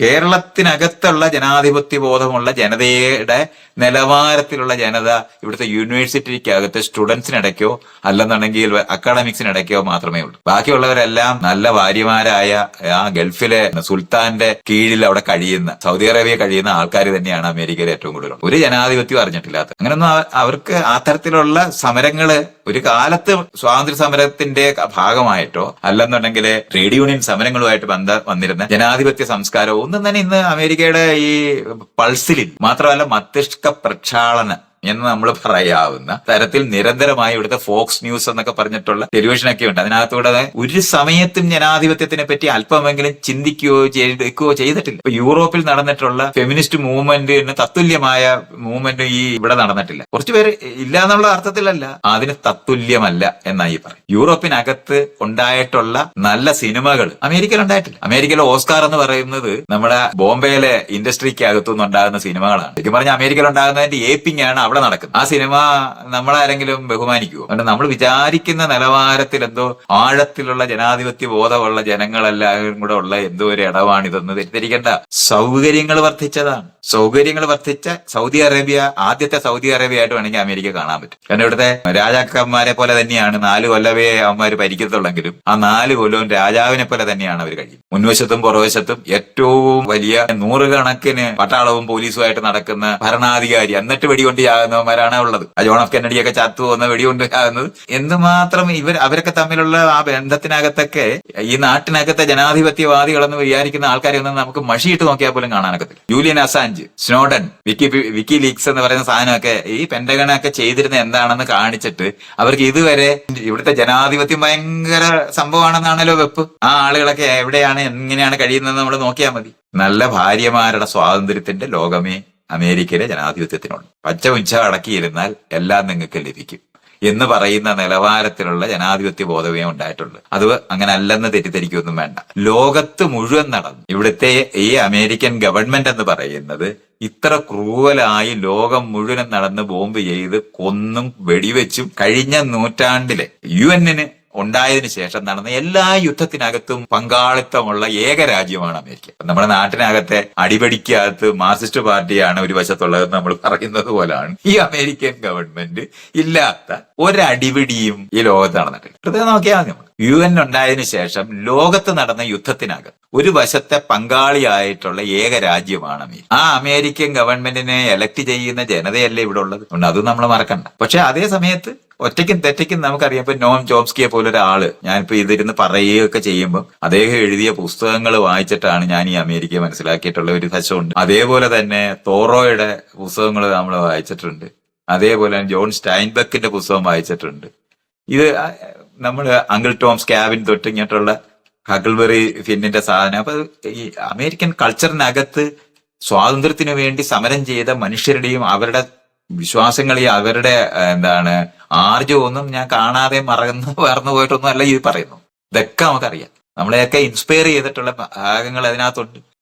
കേരളത്തിനകത്തുള്ള ജനാധിപത്യ ബോധമുള്ള ജനതയുടെ നിലവാരത്തിലുള്ള ജനത ഇവിടുത്തെ യൂണിവേഴ്സിറ്റിക്കകത്ത് സ്റ്റുഡൻസിനിടയ്ക്കോ അല്ലെന്നുണ്ടെങ്കിൽ അക്കാഡമിക്സിനിടയ്ക്കോ മാത്രമേ ഉള്ളൂ. ബാക്കിയുള്ളവരെല്ലാം നല്ല ഭാര്യമാരായ ആ ഗൾഫിലെ സുൽത്താന്റെ കീഴിൽ അവിടെ കഴിയുന്ന സൗദി അറേബ്യ കഴിയുന്ന ആൾക്കാർ തന്നെയാണ് അമേരിക്കയിൽ ഏറ്റവും കൂടുതൽ. ഒരു ജനാധിപത്യം അറിഞ്ഞിട്ടില്ലാത്ത. അങ്ങനെയൊന്നും അവ- അവർക്ക് ആ തരത്തിലുള്ള സമരങ്ങൾ ഒരു കാലത്ത് സ്വാതന്ത്ര്യ സമരത്തിന്റെ ഭാഗമായിട്ടോ അല്ലെന്നുണ്ടെങ്കിൽ ട്രേഡ് യൂണിയൻ സമരങ്ങളുമായിട്ട് ബന്ധ വന്നിരുന്ന ജനാധിപത്യ സംസ്കാരവും ഒന്നും തന്നെ ഇന്ന് അമേരിക്കയുടെ ഈ പൾസിലിൽ മാത്രമല്ല മസ്തിഷ്ക പ്രക്ഷാളന എന്ന് നമ്മൾ പറയാവുന്ന തരത്തിൽ നിരന്തരമായി ഇവിടുത്തെ ഫോക്സ് ന്യൂസ് എന്നൊക്കെ പറഞ്ഞിട്ടുള്ള ടെലിവിഷനൊക്കെ ഉണ്ട്. അതിനകത്തൂടെ ഒരു സമയത്തും ജനാധിപത്യത്തിനെ പറ്റി അല്പമെങ്കിലും ചിന്തിക്കുകയോ ചെയ്തെടുക്കുകയോ ചെയ്തിട്ടില്ല. ഇപ്പൊ യൂറോപ്പിൽ നടന്നിട്ടുള്ള ഫെമിനിസ്റ്റ് മൂവ്മെന്റിന് തത്തുല്യമായ മൂവ്മെന്റ് ഈ ഇവിടെ നടന്നിട്ടില്ല. കുറച്ചുപേര് ഇല്ല എന്നുള്ള അർത്ഥത്തിലല്ല. അതിന് തത്തുല്യമല്ല എന്നായി പറയും. യൂറോപ്പിനകത്ത് ഉണ്ടായിട്ടുള്ള നല്ല സിനിമകൾ അമേരിക്കയിൽ ഉണ്ടായിട്ടില്ല. അമേരിക്കയിലെ ഓസ്കാർ എന്ന് പറയുന്നത് നമ്മുടെ ബോംബെയിലെ ഇൻഡസ്ട്രിക്ക് അകത്തുനിന്ന് ഉണ്ടാകുന്ന സിനിമകളാണ്. ശരിക്കും പറഞ്ഞാൽ അമേരിക്കയിൽ ഉണ്ടാകുന്നതിന്റെ ഏപ്പിംഗ് ആണ് നടക്കുന്നത് ആ സിനിമ നമ്മളാരെങ്കിലും ബഹുമാനിക്കുമോ അതുകൊണ്ട് നമ്മൾ വിചാരിക്കുന്ന നിലവാരത്തിൽ എന്തോ ആഴത്തിലുള്ള ജനാധിപത്യ ബോധമുള്ള ജനങ്ങളെല്ലാവരും കൂടെ ഉള്ള എന്തോ ഒരു ഇടവാണിതെന്ന് തെറ്റിദ്ധരിക്കേണ്ട. സൗകര്യങ്ങൾ വർദ്ധിച്ചതാണ്. സൗകര്യങ്ങൾ വർദ്ധിച്ച സൗദി അറേബ്യ ആദ്യത്തെ സൗദി അറേബ്യ ആയിട്ട് വേണമെങ്കിൽ അമേരിക്ക കാണാൻ പറ്റും. കാരണം ഇവിടുത്തെ രാജാക്കന്മാരെ പോലെ തന്നെയാണ് നാല് കൊല്ലവേ അവന്മാർ ഭരിക്കത്തുള്ളെങ്കിലും ആ നാല് കൊല്ലവും രാജാവിനെ പോലെ തന്നെയാണ് അവർ കഴിയുന്നത്. മുൻവശത്തും പുറവശത്തും ഏറ്റവും വലിയ നൂറുകണക്കിന് പട്ടാളവും പോലീസുമായിട്ട് നടക്കുന്ന ഭരണാധികാരി എന്നിട്ട് വെടികൊണ്ട് ചാകുന്നവന്മാരാണ് ഉള്ളത്. ജോൺ എഫ് കെന്നഡിയൊക്കെ ചത്തു പോകുന്ന വെടികൊണ്ട് ചാകുന്നത് എന്തുമാത്രം ഇവർ അവരൊക്കെ തമ്മിലുള്ള ആ ബന്ധത്തിനകത്തൊക്കെ ഈ നാട്ടിനകത്തെ ജനാധിപത്യവാദികളെന്ന് വിചാരിക്കുന്ന ആൾക്കാരെ ഒന്നും നമുക്ക് മഷിയിട്ട് നോക്കിയാൽ പോലും കാണാനൊക്കത്തില്ല. Julian Assange Snowden wiki WikiLeaks എന്ന് പറയുന്ന സാധനമൊക്കെ ഈ പെന്റഗണൊക്കെ ചെയ്തിരുന്ന എന്താണെന്ന് കാണിച്ചിട്ട് അവർക്ക് ഇതുവരെ ഇവിടുത്തെ ജനാധിപത്യം ഭയങ്കര സംഭവമാണെന്നാണല്ലോ വെപ്പ്. ആ ആളുകളൊക്കെ എവിടെയാണ് എങ്ങനെയാണ് കഴിയുന്നത് നമ്മൾ നോക്കിയാൽ മതി. നല്ല ഭാര്യമാരുടെ സ്വാതന്ത്ര്യത്തിന്റെ ലോകമേ അമേരിക്കയിലെ ജനാധിപത്യത്തിനുണ്ട് പച്ച ഉച്ച അടക്കിയിരുന്നാൽ എല്ലാം നിങ്ങൾക്ക് ലഭിക്കും എന്ന് പറയുന്ന നിലവാരത്തിലുള്ള ജനാധിപത്യ ബോധവേ ഉണ്ടായിട്ടുള്ളൂ. അത് അങ്ങനെ അല്ലെന്ന് തെറ്റിദ്ധരിക്കൊന്നും വേണ്ട. ലോകത്ത് മുഴുവൻ നടന്നു. ഇവിടുത്തെ ഈ അമേരിക്കൻ ഗവൺമെന്റ് എന്ന് പറയുന്നത് ഇത്ര ക്രൂവലായി ലോകം മുഴുവൻ നടന്ന് ബോംബ് ചെയ്ത് കൊന്നും വെടിവെച്ചും കഴിഞ്ഞ നൂറ്റാണ്ടിലെ യു എന്നിന് ഉണ്ടായതിനു ശേഷം നടന്ന എല്ലാ യുദ്ധത്തിനകത്തും പങ്കാളിത്തമുള്ള ഏക രാജ്യമാണ് അമേരിക്ക. നമ്മുടെ നാട്ടിനകത്തെ അടിപടിക്കകത്ത് മാർക്സിസ്റ്റ് പാർട്ടിയാണ് ഒരു വശത്തുള്ളതെന്ന് നമ്മൾ പറയുന്നത് പോലാണ്. ഈ അമേരിക്കൻ ഗവൺമെന്റ് ഇല്ലാത്ത ഒരടിപിടിയും ഈ ലോകത്ത് നടന്നിട്ടില്ല. പ്രത്യേകം നോക്കിയാൽ മതി നമ്മൾ. യു എൻ ഉണ്ടായതിനു ശേഷം ലോകത്ത് നടന്ന യുദ്ധത്തിനകം ഒരു വശത്തെ പങ്കാളിയായിട്ടുള്ള ഏക രാജ്യമാണ് അമേരിക്ക. ആ അമേരിക്കൻ ഗവൺമെന്റിനെ എലക്ട് ചെയ്യുന്ന ജനതയല്ലേ ഇവിടെ ഉള്ളത്? അത് നമ്മൾ മറക്കണ്ട. പക്ഷെ അതേ സമയത്ത് ഒറ്റയ്ക്കും തെറ്റയ്ക്കും നമുക്കറിയാം. ഇപ്പൊ നോം ചോംസ്കിയെ പോലെ ഒരാൾ ഞാനിപ്പോ ഇതിരുന്ന് പറയുകയൊക്കെ ചെയ്യുമ്പോൾ അദ്ദേഹം എഴുതിയ പുസ്തകങ്ങൾ വായിച്ചിട്ടാണ് ഞാൻ ഈ അമേരിക്കയെ മനസ്സിലാക്കിയിട്ടുള്ള ഒരു വശമുണ്ട്. അതേപോലെ തന്നെ തോറോയുടെ പുസ്തകങ്ങൾ നമ്മൾ വായിച്ചിട്ടുണ്ട്. അതേപോലെ ജോൺ സ്റ്റൈൻബക്കിന്റെ പുസ്തകം വായിച്ചിട്ടുണ്ട്. ഇത് നമ്മൾ അങ്കിൾ ടോംസ് സ്കാബിൻ തൊട്ട് ഇങ്ങോട്ടുള്ള ഫിന്നിന്റെ സാധനം. അപ്പൊ ഈ അമേരിക്കൻ കൾച്ചറിനകത്ത് സ്വാതന്ത്ര്യത്തിന് വേണ്ടി സമരം ചെയ്ത മനുഷ്യരുടെയും അവരുടെ വിശ്വാസങ്ങളെയും അവരുടെ എന്താണ് ആർജവൊന്നും ഞാൻ കാണാതെ മറന്നു മറന്നു പോയിട്ടൊന്നും അല്ല ഈ പറയുന്നു. ഇതൊക്കെ നമുക്കറിയാം. നമ്മളെയൊക്കെ ഇൻസ്പയർ ചെയ്തിട്ടുള്ള ഭാഗങ്ങൾ അതിനകത്തുണ്ട്.